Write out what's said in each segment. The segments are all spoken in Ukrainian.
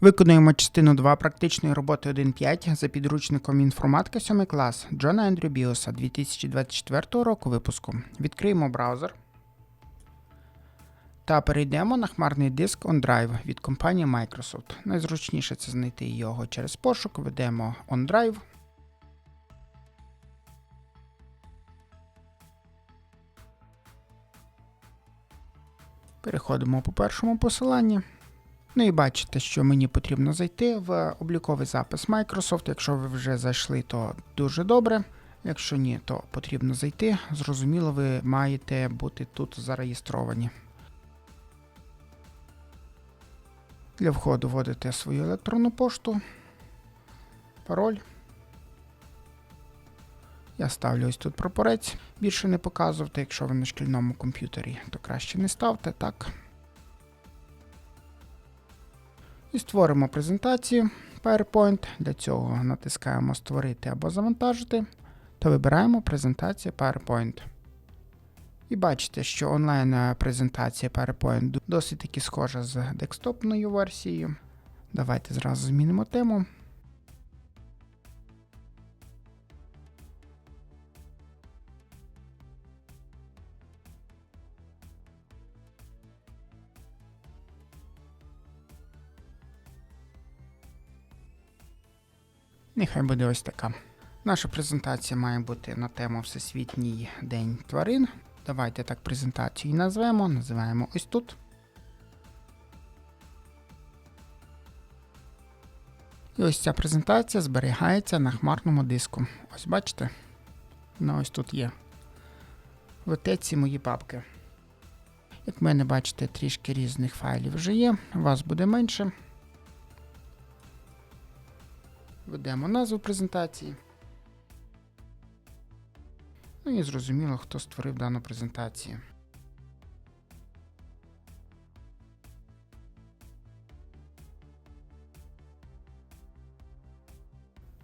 Виконуємо частину 2 практичної роботи 1.5 за підручником інформатика 7 клас Джона Ендрю Біоса 2024 року випуску. Відкриємо браузер та перейдемо на хмарний диск OnDrive від компанії Microsoft. Найзручніше це знайти його через пошук. Ведемо OnDrive. Переходимо по першому посиланні. Ну і бачите, що мені потрібно зайти в обліковий запис Microsoft. Якщо ви вже зайшли, то дуже добре. Якщо ні, то потрібно зайти. Зрозуміло, ви маєте бути тут зареєстровані. Для входу вводите свою електронну пошту, пароль. Я ставлю ось тут прапорець. Більше не показувати, якщо ви на шкільному комп'ютері, то краще не ставте так. І створимо презентацію PowerPoint. Для цього натискаємо Створити або завантажити та вибираємо презентацію PowerPoint. І бачите, що онлайн презентація PowerPoint досить таки схожа з декстопною версією. Давайте зразу змінимо тему. Нехай буде ось така. Наша презентація має бути на тему Всесвітній день тварин. Давайте так презентацію і назвемо. Називаємо ось тут. І ось ця презентація зберігається на хмарному диску. Ось бачите? Вона ось тут є. В ці мої папки. Як в мене бачите, трішки різних файлів вже є, у вас буде менше. Введемо назву презентації. Ну і зрозуміло, хто створив дану презентацію.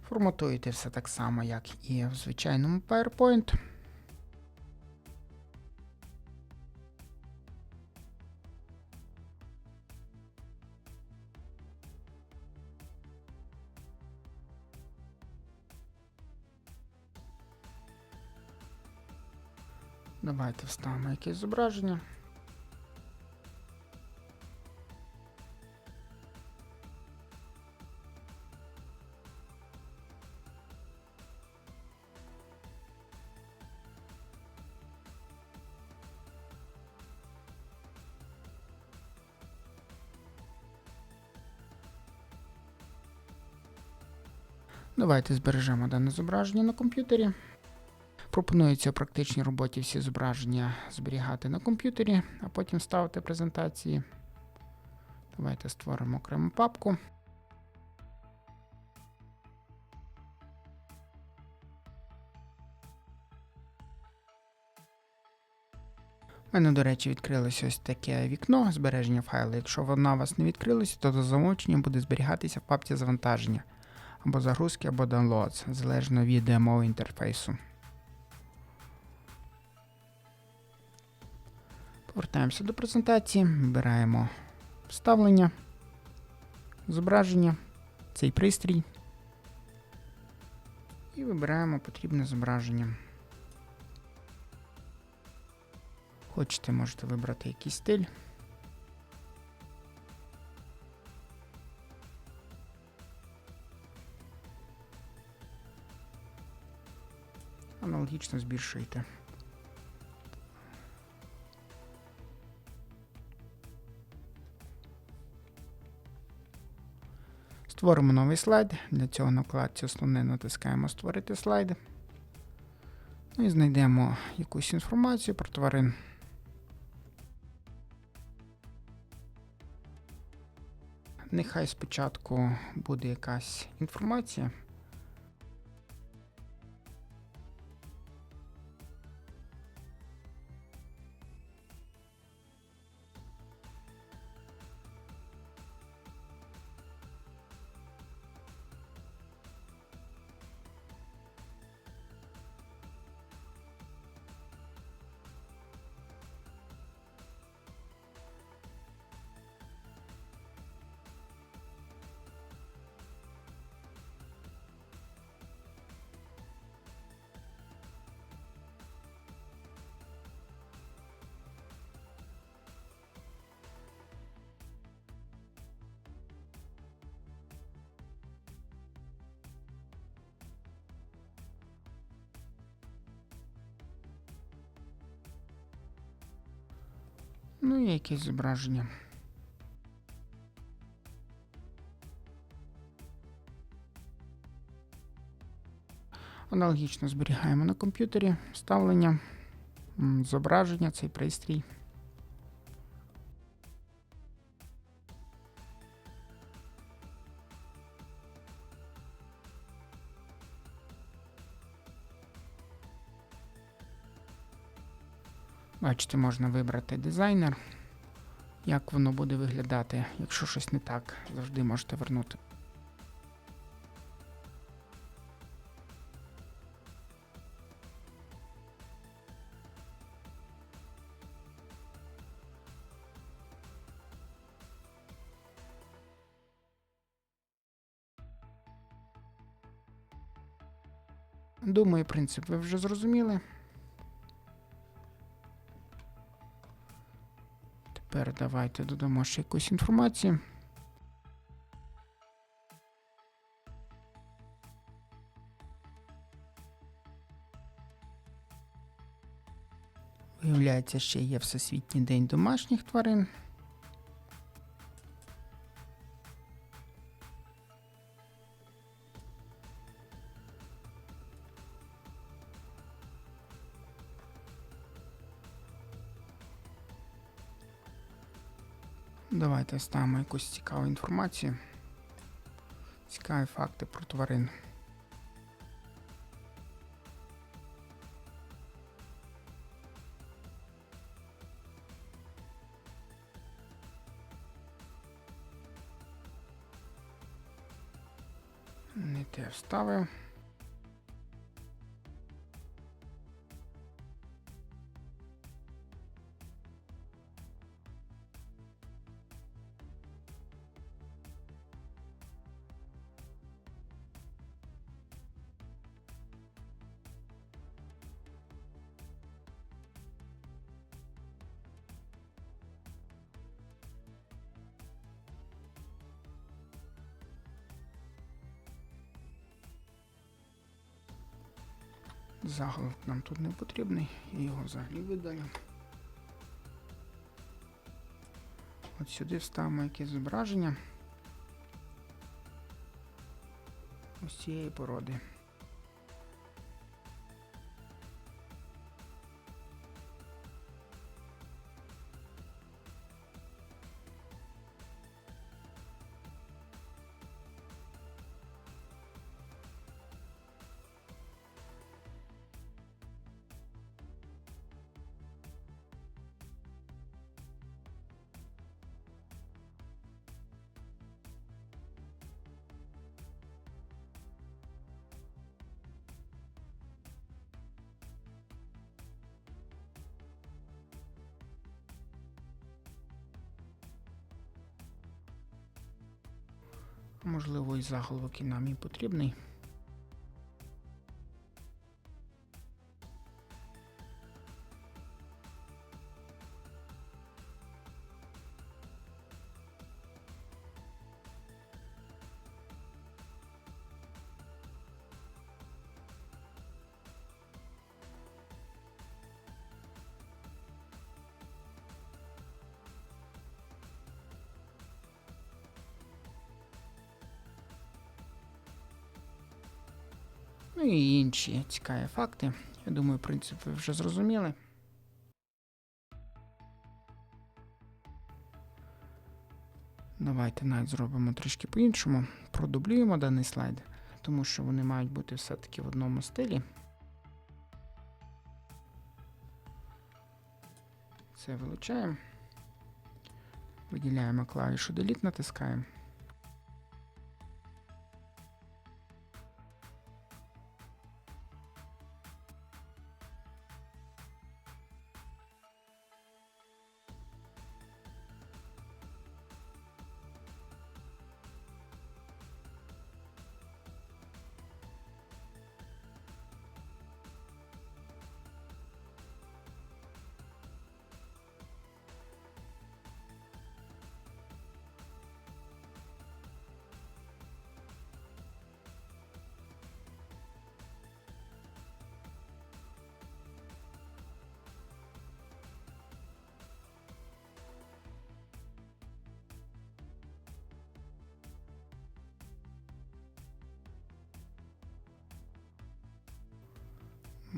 Форматуєте все так само, як і в звичайному PowerPoint. Давайте вставимо якесь зображення. Давайте збережемо дане зображення на комп'ютері. Пропонується у практичній роботі всі зображення зберігати на комп'ютері, а потім ставити презентації. Давайте створимо окрему папку. У мене, до речі, відкрилося ось таке вікно збереження файлу. Якщо вона у вас не відкрилася, то до замовчення буде зберігатися в папці завантаження або загрузки, або downloads, залежно від мови інтерфейсу. Повертаємося до презентації, вибираємо вставлення, зображення, цей пристрій. І вибираємо потрібне зображення. Хочете, можете вибрати якийсь стиль. Аналогічно збільшуєте. Створимо новий слайд. Для цього на вкладці основне натискаємо Створити слайд. Ну і знайдемо якусь інформацію про тварин. Нехай спочатку буде якась інформація. Ну і якесь зображення. Аналогічно зберігаємо на комп'ютері ставлення, зображення, цей пристрій. Бачите, можна вибрати дизайнер, як воно буде виглядати. Якщо щось не так, завжди можете вернути. Думаю, принцип ви вже зрозуміли. Давайте додамо ще якусь інформацію. Виявляється, ще є Всесвітній день домашніх тварин. Давайте вставимо якусь цікаву інформацію. Цікаві факти про тварин. Не те вставив. Заголовок нам тут не потрібний, я його взагалі видалю. От сюди вставимо якесь зображення ось цієї породи. Можливо, і заголовок і нам і потрібний. Ну і інші цікаві факти. Я думаю, принцип ви вже зрозуміли. Давайте навіть зробимо трішки по-іншому. Продублюємо даний слайд, тому що вони мають бути все-таки в одному стилі. Це вилучаємо. Виділяємо клавішу Delete, натискаємо.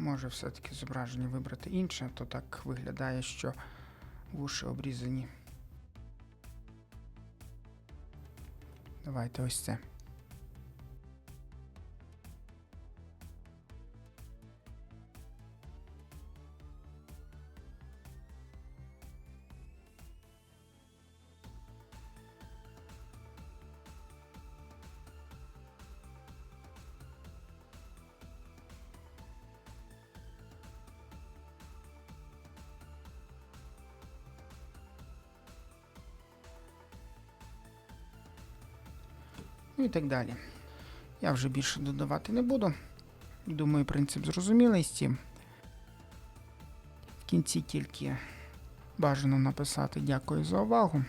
Може все-таки зображення вибрати інше, то так виглядає, що вуші обрізані. Давайте ось це. Ну і так далі. Я вже більше додавати не буду. Думаю, принцип зрозумілий з цим. В кінці тільки бажано написати дякую за увагу.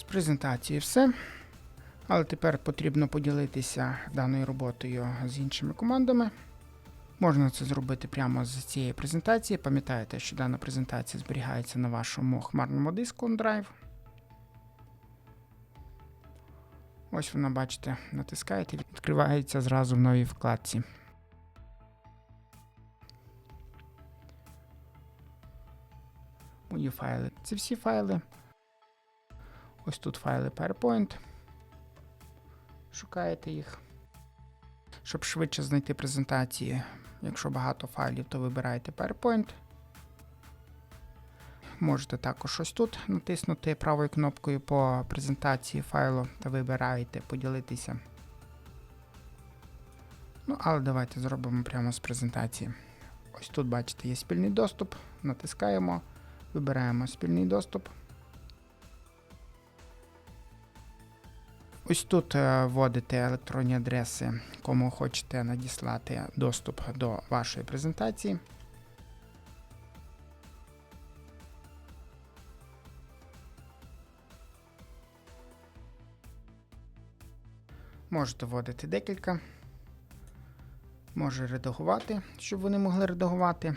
З презентації все. Але тепер потрібно поділитися даною роботою з іншими командами. Можна це зробити прямо з цієї презентації. Пам'ятаєте, що дана презентація зберігається на вашому хмарному диску OneDrive. Ось вона, бачите, натискаєте, і відкривається зразу в новій вкладці. Мої файли. Це всі файли. Ось тут файли PowerPoint. Шукаєте їх. Щоб швидше знайти презентації, якщо багато файлів, то вибираєте PowerPoint. Можете також ось тут натиснути правою кнопкою по презентації файлу та вибираєте поділитися. Ну, але давайте зробимо прямо з презентації. Ось тут, бачите, є спільний доступ. Натискаємо, вибираємо спільний доступ. Ось тут е, вводите електронні адреси, кому хочете надіслати доступ до вашої презентації. Можете вводити декілька. Може редагувати, щоб вони могли редагувати.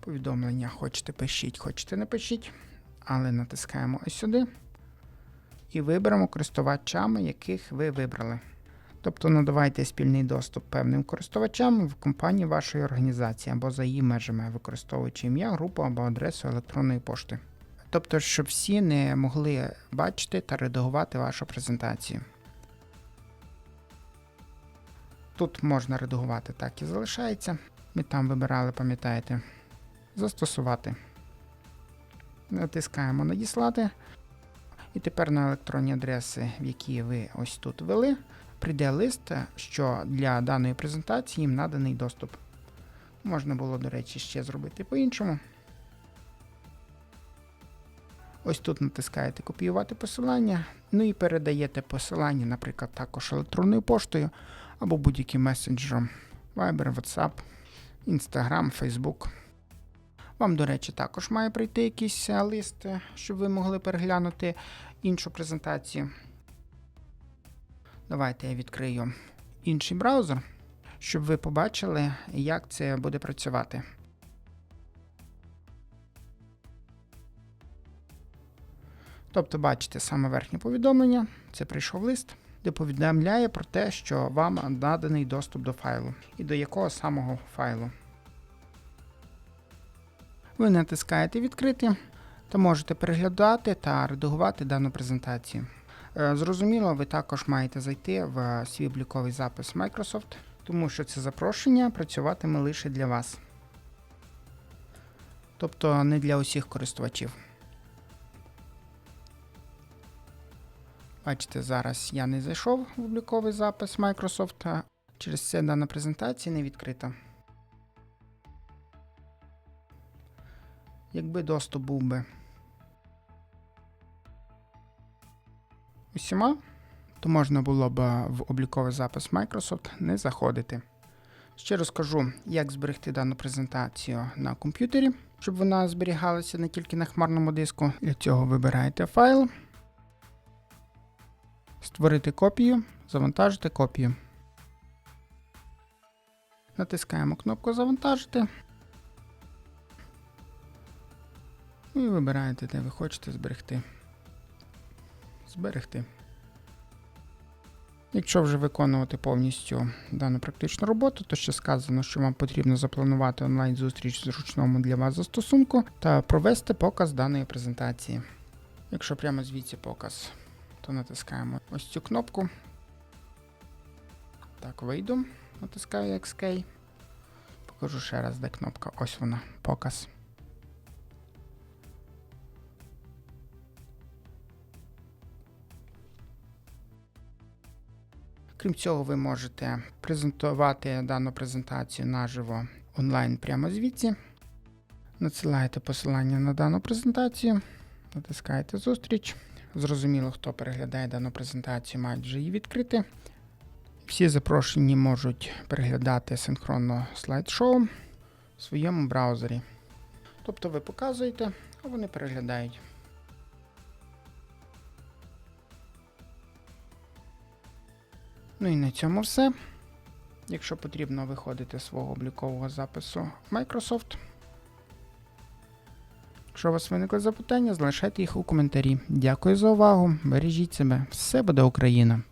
Повідомлення хочете пишіть, хочете не пишіть. Але натискаємо ось сюди і виберемо користувачами, яких ви вибрали. Тобто надавайте спільний доступ певним користувачам в компанії вашої організації або за її межами, використовуючи ім'я, групу або адресу електронної пошти. Тобто, щоб всі не могли бачити та редагувати вашу презентацію. Тут можна редагувати так і залишається. Ми там вибирали, пам'ятаєте, застосувати. Натискаємо Надіслати. І тепер на електронні адреси, в які ви ось тут ввели, прийде лист, що для даної презентації їм наданий доступ. Можна було, до речі, ще зробити по-іншому. Ось тут натискаєте копіювати посилання, ну і передаєте посилання, наприклад, також електронною поштою або будь-яким месенджером Viber, WhatsApp, Instagram, Facebook. Вам, до речі, також має прийти якийсь е, лист, е, щоб ви могли переглянути іншу презентацію. Давайте я відкрию інший браузер, щоб ви побачили, як це буде працювати. Тобто, бачите саме верхнє повідомлення, це прийшов лист, де повідомляє про те, що вам наданий доступ до файлу і до якого самого файлу. Ви натискаєте відкрити та можете переглядати та редагувати дану презентацію. Е, Зрозуміло, ви також маєте зайти в свій обліковий запис Microsoft, тому що це запрошення працюватиме лише для вас. Тобто не для усіх користувачів. Бачите, зараз я не зайшов в обліковий запис Microsoft, через це дана презентація не відкрита. Якби доступ був би усіма, то можна було б в обліковий запис Microsoft не заходити. Ще розкажу, як зберегти дану презентацію на комп'ютері, щоб вона зберігалася не тільки на хмарному диску. Для цього вибираєте файл, створити копію, завантажити копію. Натискаємо кнопку Завантажити. І вибираєте, де ви хочете зберегти. Зберегти. Якщо вже виконувати повністю дану практичну роботу, то ще сказано, що вам потрібно запланувати онлайн-зустріч в зручному для вас застосунку та провести показ даної презентації. Якщо прямо звідси показ, то натискаємо ось цю кнопку. Так, вийду, натискаю XK. Покажу ще раз, де кнопка. Ось вона, показ. Крім цього, ви можете презентувати дану презентацію наживо онлайн прямо звідси. Надсилаєте посилання на дану презентацію, натискаєте зустріч. Зрозуміло, хто переглядає дану презентацію, мають вже її відкрити. Всі запрошені можуть переглядати синхронно слайд-шоу в своєму браузері. Тобто ви показуєте, а вони переглядають. Ну і на цьому все. Якщо потрібно виходити з свого облікового запису Microsoft. Якщо у вас виникли запитання, залишайте їх у коментарі. Дякую за увагу. Бережіть себе. Все буде Україна!